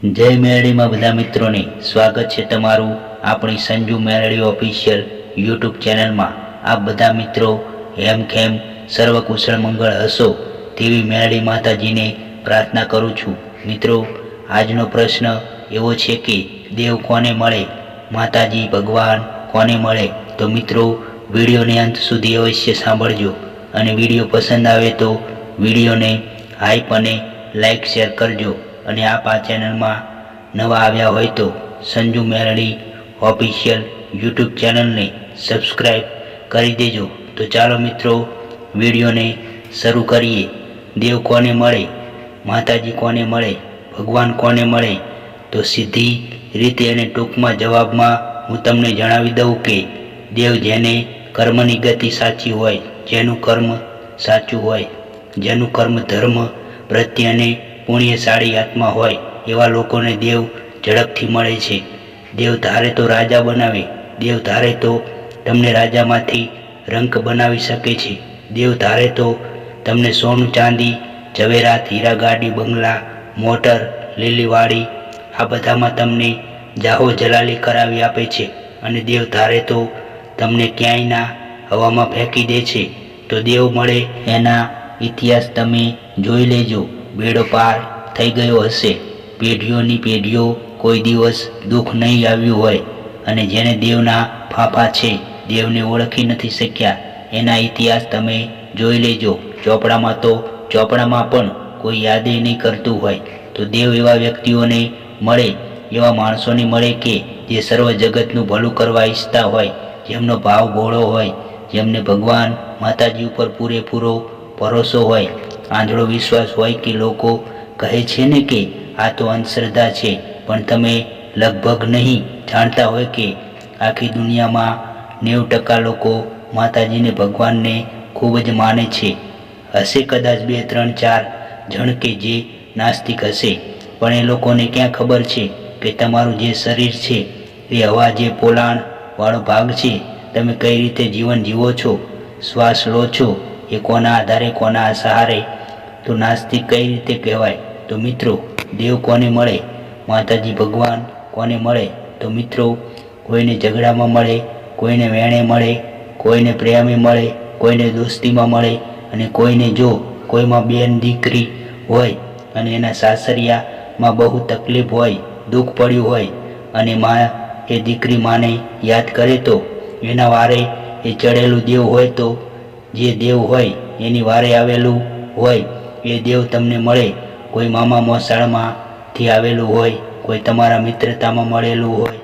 જય મેળડીમાં બધા મિત્રોને સ્વાગત છે તમારું આપણી સંજુ મેળડી ઓફિશિયલ યુટ્યુબ ચેનલમાં. આપ બધા મિત્રો હેમ ખેમ સર્વ મંગળ હશો તેવી મેળડી માતાજીને પ્રાર્થના કરું છું. મિત્રો, આજનો પ્રશ્ન એવો છે કે દેવ કોને મળે? માતાજી, ભગવાન કોને મળે? તો મિત્રો, વિડીયોને અંત સુધી અવશ્ય સાંભળજો અને વીડિયો પસંદ આવે તો વિડીયોને હાઈપ અને લાઈક શેર કરજો. અને આપ આ ચેનલમાં નવા આવ્યા હોય તો સંજુ મેરડી ઓફિશિયલ યુટ્યુબ ચેનલને સબસ્ક્રાઈબ કરી દેજો. તો ચાલો મિત્રો, વિડીયોને શરૂ કરીએ. દેવ કોને મળે? માતાજી કોને મળે? ભગવાન કોને મળે? તો સીધી રીતે અને ટૂંકમાં જવાબમાં હું તમને જણાવી દઉં કે દેવ જેને કર્મની ગતિ સાચી હોય, જેનું કર્મ સાચું હોય, જેનું કર્મ ધર્મ પ્રત્યેને પુણ્યશાળી આત્મા હોય એવા લોકોને દેવ ઝડપથી મળે છે. દેવ ધારે તો રાજા બનાવે, દેવ ધારે તો તમને રાજામાંથી રંક બનાવી શકે છે. દેવ ધારે તો તમને સોનું, ચાંદી, ઝવેરાત, હીરા, ગાડી, બંગલા, મોટર, લીલીવાડી, આ બધામાં તમને જાહો જલાલી કરાવી આપે છે અને દેવ ધારે તો તમને ક્યાંયના હવામાં ફેંકી દે છે. તો દેવ મળે એના ઇતિહાસ તમે જોઈ લેજો. બેડો પાર થઈ ગયો હશે. પેઢીઓની પેઢીઓ કોઈ દિવસ દુઃખ નહીં આવ્યું હોય અને જેને દેવના ફાફા છે, દેવને ઓળખી નથી શક્યા. એના ઇતિહાસ તમે જોઈ લેજો. ચોપડામાં તો ચોપડામાં પણ કોઈ યાદે નહીં કરતું હોય. તો દેવ એવા વ્યક્તિઓને મળે, એવા માણસોને મળે કે જે સર્વ જગતનું ભલું કરવા ઈચ્છતા હોય. જેમનો ભાવ ભોળો હોય, જેમને ભગવાન માતાજી ઉપર પૂરેપૂરો ભરોસો હોય. આંધળો વિશ્વાસ હોય કે લોકો કહે છે ને કે આ તો અંધશ્રદ્ધા છે, પણ તમે લગભગ નહીં જાણતા હોય કે આખી દુનિયામાં નેવું ટકા લોકો માતાજીને ભગવાનને ખૂબ જ માને છે. હશે કદાચ બે, ત્રણ, ચાર જણ કે જે નાસ્તિક હશે, પણ એ લોકોને ક્યાં ખબર છે કે તમારું જે શરીર છે, એ હવા જે પોલાણ વાળો ભાગ છે, તમે કઈ રીતે જીવન જીવો છો, શ્વાસ લો છો, એ કોના આધારે, કોના સહારે તો નાસ્તિક કઈ રીતે કહેવાય? તો મિત્રો, દેવ કોને મળે? માતાજી ભગવાન કોને મળે? તો મિત્રો, કોઈને ઝઘડામાં મળે, કોઈને વેણે મળે, કોઈને પ્રેમે મળે, કોઈને દોસ્તીમાં મળે અને કોઈને જો કોઈમાં બેન દીકરી હોય અને એના સાસરિયામાં બહુ તકલીફ હોય, દુઃખ પડ્યું હોય અને મા એ દીકરી માને યાદ કરે તો એના વારે એ ચડેલું દેવ હોય તો જે દેવ હોય એની વારે આવેલું હોય એ દેવ તમને મળે. કોઈ મામા મોસાળમાંથી આવેલું હોય, કોઈ તમારા મિત્રતામાં મળેલું હોય,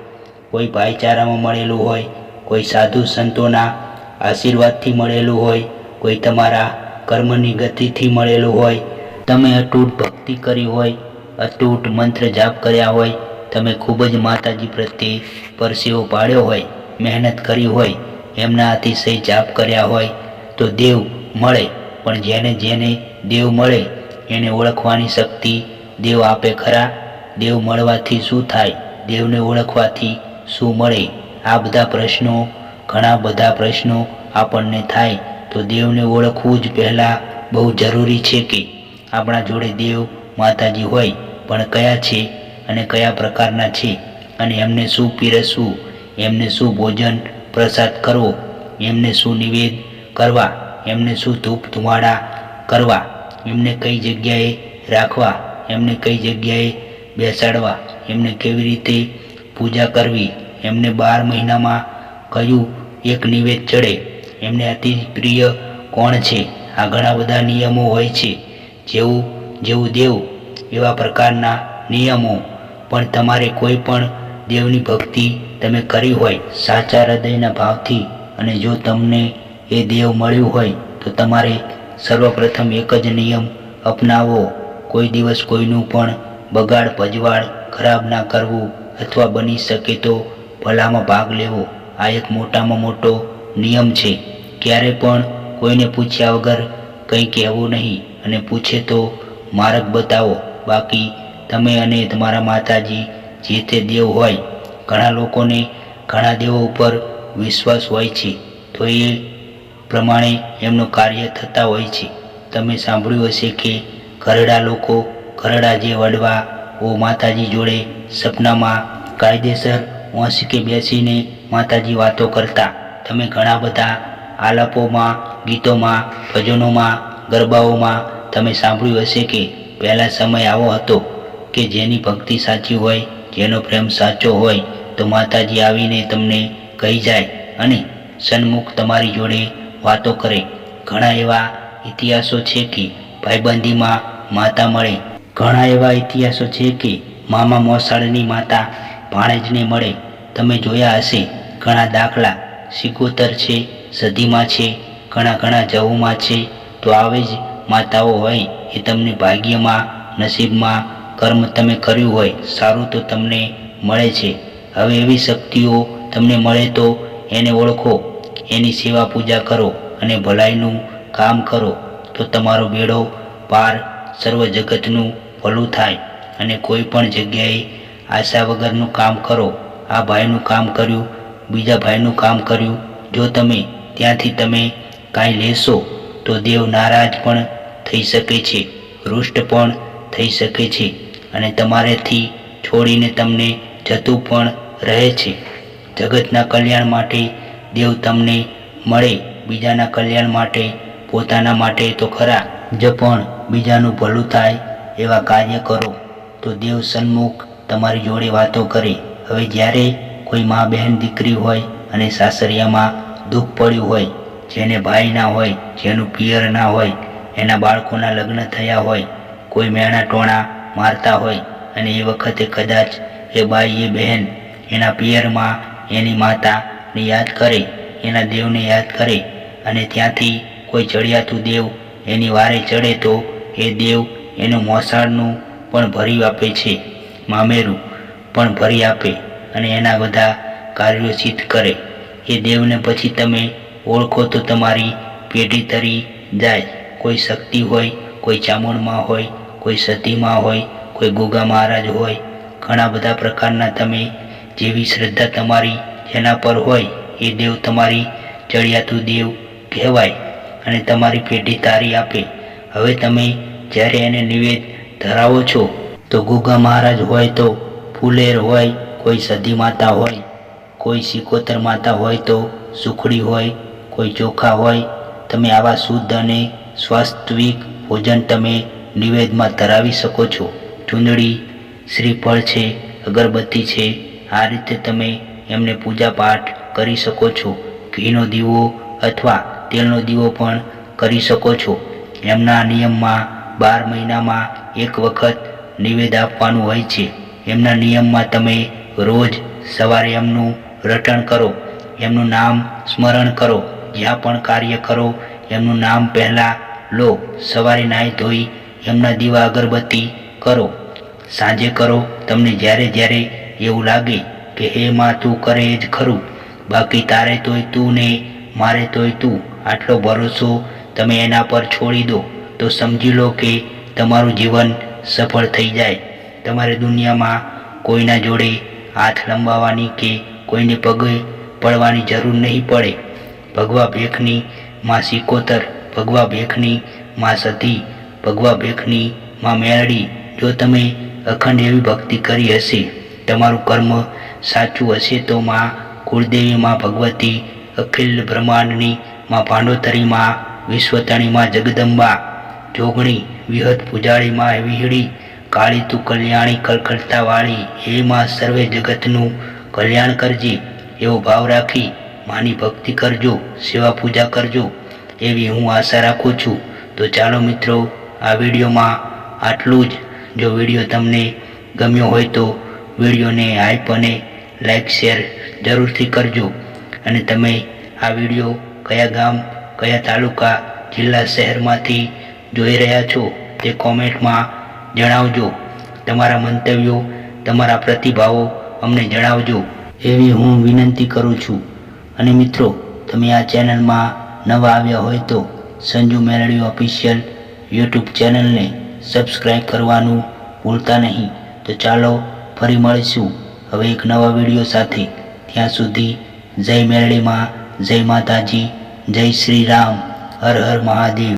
કોઈ ભાઈચારામાં મળેલું હોય, કોઈ સાધુ સંતોના આશીર્વાદથી મળેલું હોય, કોઈ તમારા કર્મની ગતિથી મળેલું હોય, તમે અતૂટ ભક્તિ કરી હોય, અતૂટ મંત્ર જાપ કર્યા હોય, તમે ખૂબ જ માતાજી પ્રત્યે પરસેવો પાડ્યો હોય, મહેનત કરી હોય, એમના અતિશય જાપ કર્યા હોય, તો દેવ મળે. પણ જેને જેને દેવ મળે, એને ઓળખવાની શક્તિ દેવ આપે ખરા. દેવ મળવાથી શું થાય? દેવને ઓળખવાથી શું મળે? આ બધા પ્રશ્નો, ઘણા બધા પ્રશ્નો આપણને થાય. તો દેવને ઓળખવું જ પહેલાં બહુ જરૂરી છે કે આપણા જોડે દેવ માતાજી હોય, પણ કયા છે અને કયા પ્રકારના છે? અને એમને શું પીરસવું? એમને શું ભોજન પ્રસાદ કરવો? એમને શું નિવેદ કરવા? એમને શું ધૂપ ધુમાડા કરવા? એમને કઈ જગ્યાએ રાખવા, એમને કઈ જગ્યાએ બેસાડવા, એમને કેવી રીતે પૂજા કરવી, એમને બાર મહિનામાં કયું એક નિવેદ ચડે, એમને અતિ પ્રિય કોણ છે? આ ઘણા બધા નિયમો હોય છે. જેવું જેવું દેવ, એવા પ્રકારના નિયમો. પણ તમારે કોઈ પણ દેવની ભક્તિ તમે કરી હોય, સાચા હૃદયના ભાવથી અને જો તમને એ દેવ મળ્યું હોય, તો તમારે સર્વપ્રથમ એક જ નિયમ અપનાવો. કોઈ દિવસ કોઈનું પણ બગાડ, પજવાડ, ખરાબ ના કરવું અથવા બની શકે તો ભલામાં ભાગ લેવો. આ એક મોટામાં મોટો નિયમ છે. ક્યારે પણ કોઈને પૂછ્યા વગર કંઈ કહેવું નહીં અને પૂછે તો માર્ગ બતાવો. બાકી તમે અને તમારા માતાજી જે તે દેવ હોય, ઘણા લોકોને ઘણા દેવો ઉપર વિશ્વાસ હોય છે. તો એ પ્રમાણે એમનું કાર્ય થતા હોય છે. તમે સાંભળ્યું હશે કે ઘરડા લોકો, ઘરડા જે વડવા, ઓ માતાજી જોડે સપનામાં કાયદેસર ઓંસકે બેસીને માતાજી વાતો કરતા. તમે ઘણા બધા આલાપોમાં, ગીતોમાં, ભજનોમાં, ગરબાઓમાં તમે સાંભળ્યું હશે કે પહેલાં સમય આવો હતો કે જેની ભક્તિ સાચી હોય, જેનો પ્રેમ સાચો હોય, તો માતાજી આવીને તમને કહી જાય અને સન્મુખ તમારી જોડે વાતો કરે. ઘણા એવા ઇતિહાસો છે કે ભાઈબંધીમાં માતા મળે. ઘણા એવા ઇતિહાસો છે કે મામા મોસાળની માતા ભાણેજને મળે. તમે જોયા હશે, ઘણા દાખલા. સિકોતર છે સદીમાં છે, ઘણા ઘણા જવુમાં છે. તો આવી જ માતાઓ હોય એ તમને ભાગ્યમાં, નસીબમાં, કર્મ તમે કર્યું હોય, સારું તો તમને મળે છે. હવે એવી શક્તિઓ તમને મળે તો એને ઓળખો. એની સેવા પૂજા કરો અને ભલાઈનું કામ કરો, તો તમારો બેડો પાર સર્વ જગતનું ભલું થાય અને કોઈ પણ જગ્યાએ આશા વગરનું કામ કરો. આ ભાઈનું કામ કર્યું, બીજા ભાઈનું કામ કર્યું. જો તમે ત્યાંથી તમે કાંઈ લેશો, તો દેવ નારાજ પણ થઈ શકે છે રુષ્ટ પણ થઈ શકે છે અને તમારેથી છોડીને તમને જતું પણ રહે છે. જગતના કલ્યાણ માટે દેવ તમને મળે બીજાના કલ્યાણ માટે, પોતાના માટે તો ખરા, જ પણ બીજાનું ભલું થાય એવા કાર્ય કરો. તો દેવ સન્મુખ તમારી જોડે વાતો કરે. હવે જ્યારે કોઈ મા બહેન દીકરી હોય અને સાસરિયામાં દુઃખ પડ્યું હોય, જેને ભાઈ ના હોય, જેનું પિયર ના હોય, એના બાળકોના લગ્ન થયા હોય, કોઈ મેણા ટોણા મારતા હોય, અને એ વખતે કદાચ એ બાઈ એ બહેન એના પિયરમાં એની માતાને યાદ કરે, એના દેવને યાદ કરે અને ત્યાંથી કોઈ ચડિયાતું દેવ એની વારે ચડે તો એ દેવ એનું મોસાળનું પણ ભરી આપે છે, મામેરું પણ ભરી આપે અને એના બધા કાર્યો સિદ્ધ કરે. એ દેવને પછી તમે ઓળખો તો તમારી પેઢી તરી જાય. કોઈ શક્તિ હોય, કોઈ ચામુંડમાં હોય, કોઈ સતીમાં હોય, કોઈ ગોગા મહારાજ હોય, ઘણા બધા પ્રકારના તમે જેવી શ્રદ્ધા તમારી જેના પર હોય, એ દેવ તમારી ચડિયાતું દેવ કહેવાય અને તમારી પેઢી તારી આપે. હવે તમે જ્યારે એને નિવેદ ધરાવો છો, તો ગુગા મહારાજ હોય તો ફુલેર હોય, કોઈ સધી માતા હોય, કોઈ સિકોતર માતા હોય તો સુખડી હોય, કોઈ ચોખા હોય, તમે આવા શુદ્ધ અને સ્વાસ્તવિક ભોજન તમે નિવેદમાં ધરાવી શકો છો. ચૂંદડી શ્રીફળ છે, અગરબત્તી છે, આ રીતે તમે એમને પૂજા પાઠ કરી શકો છો, ઘીનો દીવો અથવા તેલનો દીવો પણ કરી શકો છો. એમના નિયમમાં બાર મહિનામાં એક વખત નિવેદ આપવાનું હોય છે. એમના નિયમમાં તમે રોજ સવારે એમનું રટણ કરો, એમનું નામ સ્મરણ કરો, જ્યાં પણ કાર્ય કરો, એમનું નામ પહેલાં લો, સવારે નાહી ધોઈ એમના દીવા અગરબત્તી કરો. સાંજે કરો, તમને જ્યારે જ્યારે એવું લાગે કે હે માં તું કરે જ ખરું. બાકી તારે તોય તું ને મારે તોય તું. આટલો ભરોસો તમે એના પર છોડી દો. તો સમજી લો કે તમારું જીવન સફળ થઈ જાય. તમારે દુનિયામાં કોઈના જોડે હાથ લંબાવવાની કે કોઈને પગે પડવાની જરૂર નહીં પડે. ભગવા ભેખની માં સિકોતર, ભગવા ભેખની માં સતી, ભગવા ભેખની માં મેરડી. જો તમે અખંડ એવી ભક્તિ કરી હશે તમારું કર્મ સાચું હશે તો માં કુળદેવી માં ભગવતી અખિલ બ્રહ્માંડની માં ભાંડોતરી માં વિશ્વતણી માં જગદંબા જોગણી વિહત પૂજાળી માં વિહળી કાળી તું કલ્યાણી કલકલતા વાળી હે માં સર્વે જગતનું કલ્યાણ કરજે, એવો ભાવ રાખી માની ભક્તિ કરજો, સેવા પૂજા કરજો, એવી હું આશા રાખું છું. તો ચાલો મિત્રો, આ વિડીયોમાં આટલું જ. જો વીડિયો તમને ગમ્યો હોય તો વિડીયોને હાઈપ અને લાઈક શેર જરૂરથી કરજો. અને તમે આ વીડિયો કયા ગામ, કયા તાલુકા, જિલ્લા, શહેરમાંથી જોઈ રહ્યા છો તે કોમેન્ટમાં જણાવજો. તમારા મંતવ્યો, તમારા પ્રતિભાવો અમને જણાવજો. એવી હું વિનંતી કરું છું. અને મિત્રો, તમે આ ચેનલમાં નવા આવ્યા હોય તો સંજુ મેલડી ઓફિશિયલ યુટ્યુબ ચેનલને સબસ્ક્રાઈબ કરવાનું ભૂલતા નહીં. તો ચાલો ફરી મળીશું. હવે એક નવા વીડિયો સાથે. ત્યાં સુધી જય મેરળીમાં જય માતાજી, જય શ્રી રામ, હર હર મહાદેવ.